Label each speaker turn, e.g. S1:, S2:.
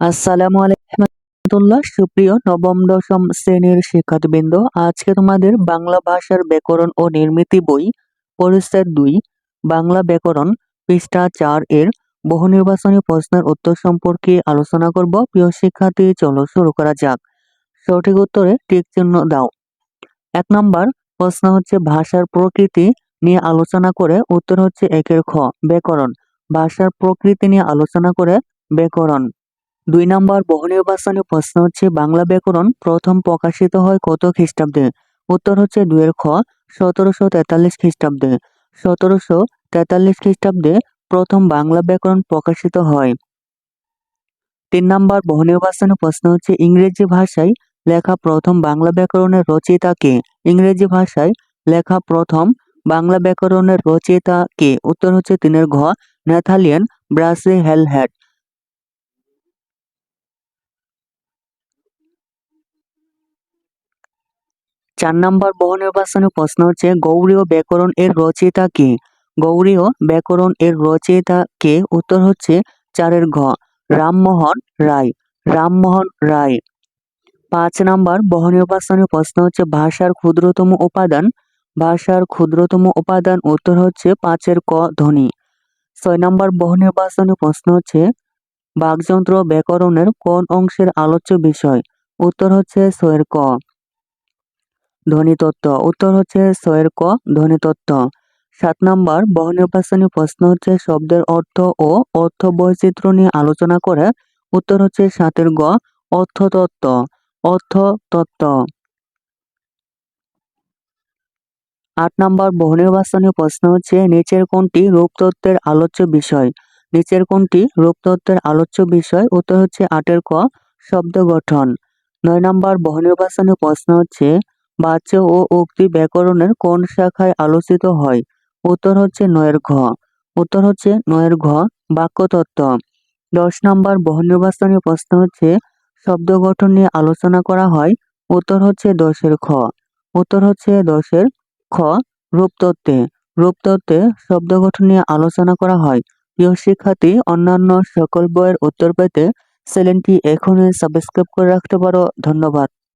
S1: আসসালামু আলাইকুম রহমতুল্লাহ। সুপ্রিয় নবম, দশম শ্রেণির শিক্ষার্থীবৃন্দ, আজকে তোমাদের বাংলা ভাষার ব্যাকরণ ও নির্মিতি বই, পরিচ্ছেদ দুই, বাংলা ব্যাকরণ, পৃষ্ঠা চার এর বহু নির্বাচনী প্রশ্নের উত্তর সম্পর্কে আলোচনা করব। প্রিয় শিক্ষার্থী, চলো শুরু করা যাক। সঠিক উত্তরে টিক চিহ্ন দাও। এক নম্বর, প্রশ্ন হচ্ছে ভাষার প্রকৃতি নিয়ে আলোচনা করে, উত্তর হচ্ছে একের খ, ব্যাকরণ। ভাষার প্রকৃতি নিয়ে আলোচনা করে, ব্যাকরণ। দুই নম্বর বহুনির্বাচনী প্রশ্ন হচ্ছে, বাংলা ব্যাকরণ প্রথম প্রকাশিত হয় কত খ্রিস্টাব্দে? উত্তর হচ্ছে দুয়ের খ, সতেরোশো তেতাল্লিশ খ্রিস্টাব্দে। সতেরোশো তেতাল্লিশ খ্রিস্টাব্দে প্রথম বাংলা ব্যাকরণ প্রকাশিত হয়। তিন নম্বর বহুনির্বাচনী প্রশ্ন হচ্ছে, ইংরেজি ভাষায় লেখা প্রথম বাংলা ব্যাকরণের রচয়িতা কে? ইংরেজি ভাষায় লেখা প্রথম বাংলা ব্যাকরণের রচয়িতা কে? উত্তর হচ্ছে তিনের ঘ, নেথালিয়ান ব্রাসে হেলহ্যাট। চার নম্বর বহুনির্বাচনী প্রশ্ন হচ্ছে গৌড়ীয় ব্যাকরণ এর রচয়িতা কে? গৌড়ীয় ব্যাকরণ এর রচয়িতা কে? উত্তর হচ্ছে চারের ঘ, রামমোহন রায় রামমোহন রায়। পাঁচ নম্বর বহুনির্বাচনী প্রশ্ন হচ্ছে, ভাষার ক্ষুদ্রতম উপাদান? ভাষার ক্ষুদ্রতম উপাদান উত্তর হচ্ছে পাঁচের ক, ধ্বনি। ছয় নম্বর বহুনির্বাচনী প্রশ্ন হচ্ছে, বাকযন্ত্র ব্যাকরণের কোন অংশের আলোচ্য বিষয়? উত্তর হচ্ছে ছয়ের ক। ধ্বনিতত্ত্ব উত্তর হচ্ছে ছয়ের ক ধ্বনিতত্ত্ব সাত নম্বর বহুনির্বাচনী প্রশ্ন হচ্ছে শব্দের অর্থ ও অর্থ বৈচিত্র্য নিয়ে আলোচনা করে। উত্তর হচ্ছে সাতের গ, অর্থতত্ত্ব। অর্থতত্ত্ব। আট নম্বর বহুনির্বাচনী প্রশ্ন হচ্ছে নিচের কোনটি রূপতত্ত্বের আলোচ্য বিষয়? নিচের কোনটি রূপতত্ত্বের আলোচ্য বিষয়? উত্তর হচ্ছে আটের ক, শব্দ গঠন। নয় নম্বর বহুনির্বাচনী প্রশ্ন হচ্ছে বাচ্য ও উক্তি ব্যাকরণের কোন শাখায় আলোচিত হয়? উত্তর হচ্ছে নয়ের ঘ। উত্তর হচ্ছে নয়ের ঘ, বাক্যতত্ত্ব। দশ নম্বর বহুনির্বাচনী প্রশ্ন হচ্ছে, শব্দ গঠন নিয়ে আলোচনা করা হয়, উত্তর হচ্ছে দশের খ। উত্তর হচ্ছে দশের খ, রূপতত্ত্বে। রূপতত্ত্বে শব্দ গঠন নিয়ে আলোচনা করা হয়। প্রিয় শিক্ষার্থী, অন্যান্য সকল বইয়ের উত্তর পেতে চ্যানেলটি এখনই সাবস্ক্রাইব করে রাখতে পারো। ধন্যবাদ।